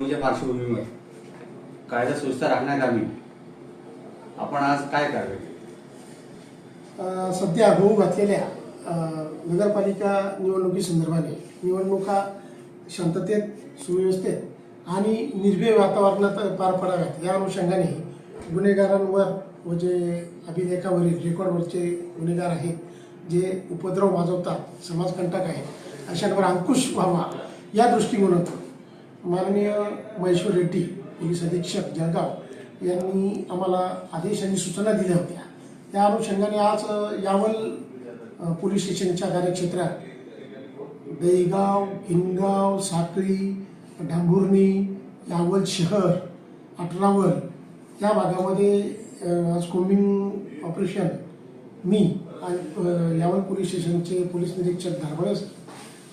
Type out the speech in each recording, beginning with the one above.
तुमच्या पार्श्वभूमीवर. कायदा सुव्यवस्था राखण्याकामी आपण आज काय कारवाई सध्या होऊ घातलेल्या नगरपालिका निवडणुकीसंदर्भाने निवडणुका शांततेत सुव्यवस्थेत आणि निर्भय वातावरणात पार पडाव्यात. या अनुषंगाने गुन्हेगारांवर व जे अभिलेखावरील रेकॉर्डवरचे गुन्हेगार आहेत जे उपद्रव वाजवतात समाजकंटक आहेत अशांवर अंकुश व्हावा या दृष्टिकोनातून माननीय महेश्वर रेड्डी पोलीस अधीक्षक जळगाव यांनी आम्हाला आदेश आणि सूचना दिल्या होत्या. त्या अनुषंगाने आज यावल पोलीस स्टेशनच्या कार्यक्षेत्रात दहीगाव हिंगाव साखळी डांभुर्णी यावल शहर अठरावल या भागामध्ये आज कोम्बिंग ऑपरेशन मी आणि यावल पोलीस स्टेशनचे पोलीस निरीक्षक धारबळस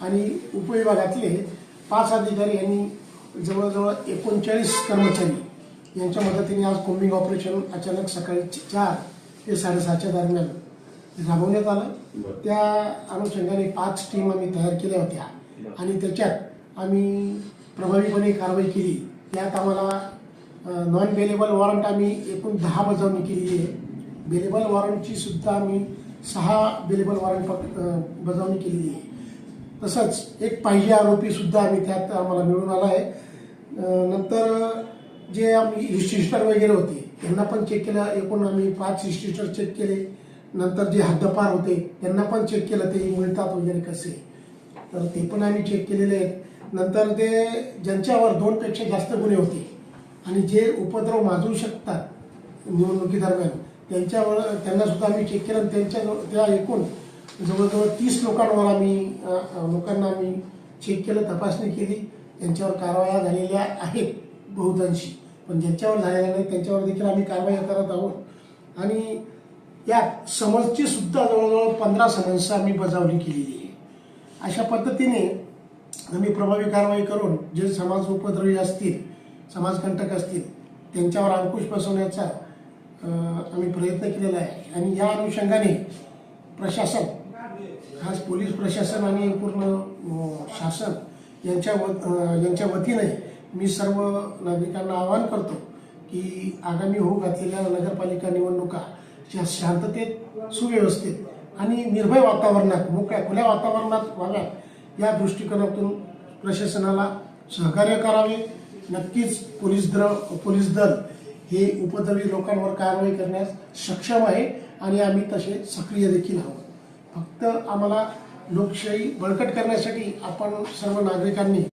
आणि उपविभागातले पाच अधिकारी यांनी जवळजवळ एकोणचाळीस कर्मचारी यांच्या मदतीने आज कोम्बिंग ऑपरेशन अचानक सकाळी चार ते साडेसहाच्या दरम्यान राबवण्यात आलं. त्या अनुषंगाने पाच टीम आम्ही तयार केल्या होत्या. आणि त्याच्यात आम्ही प्रभावीपणे कारवाई केली. त्यात आम्हाला नॉन बेलेबल वॉरंट आम्ही एकूण दहा बजावणी केलेली आहे. बेलेबल वॉरंटची सुद्धा आम्ही सहा बेलेबल वॉरंट बजावणी केलेली आहे. तसंच एक पाहिजे आरोपी सुद्धा आम्ही त्यात आम्हाला मिळून आला आहे. नंतर जे आम्ही हिस्ट्रीस्टर वगैरे होते त्यांना पण चेक केलं. एकूण आम्ही पाच हिस्ट्रीस्टर चेक केले. नंतर जे हद्दपार होते त्यांना पण चेक केलं. ते मिळतात वगैरे कसे. तर ते पण आम्ही चेक केलेले आहेत. नंतर ते ज्यांच्यावर दोनपेक्षा जास्त गुन्हे होते आणि जे उपद्रव माजू शकतात निवडणुकीदरम्यान त्यांच्यावर त्यांना सुद्धा आम्ही चेक केलं आणि त्यांच्या त्या एकूण जवळजवळ तीस लोकांवर आम्ही लोकांना आम्ही चेक केलं तपासणी केली. त्यांच्यावर कारवाया झालेल्या आहेत बहुतांशी. पण ज्यांच्यावर झालेल्या नाही त्यांच्यावर देखील आम्ही कारवाई करत आहोत. आणि या समन्सची सुद्धा जवळजवळ पंधरा समन्स आम्ही बजावणी केलेली आहे. अशा पद्धतीने आम्ही प्रभावी कारवाई करून जे समाज उपद्रवी असतील समाजकंटक असतील त्यांच्यावर अंकुश बसवण्याचा आम्ही प्रयत्न केलेला आहे. आणि या अनुषंगाने प्रशासन खास पोलीस प्रशासन आणि पूर्ण शासन यांच्या व- यांच्या वतीने मी सर्व नागरिकांना आवाहन करतो की आगामी होऊ घातलेल्या नगरपालिका निवडणुका ज्या शांततेत सुव्यवस्थित आणि निर्भय वातावरणात मोकळ्या खुल्या वातावरणात व्हाव्यात या दृष्टिकोनातून प्रशासनाला सहकार्य करावे. नक्कीच पोलीस दल पोलीस दल हे उपद्रवी लोकांवर कारवाई करण्यास सक्षम आहे आणि आम्ही तसे सक्रिय देखील आहोत. फक्त आम्हाला लोकशाही बळकट करण्यासाठी आपण सर्व नागरिकांनी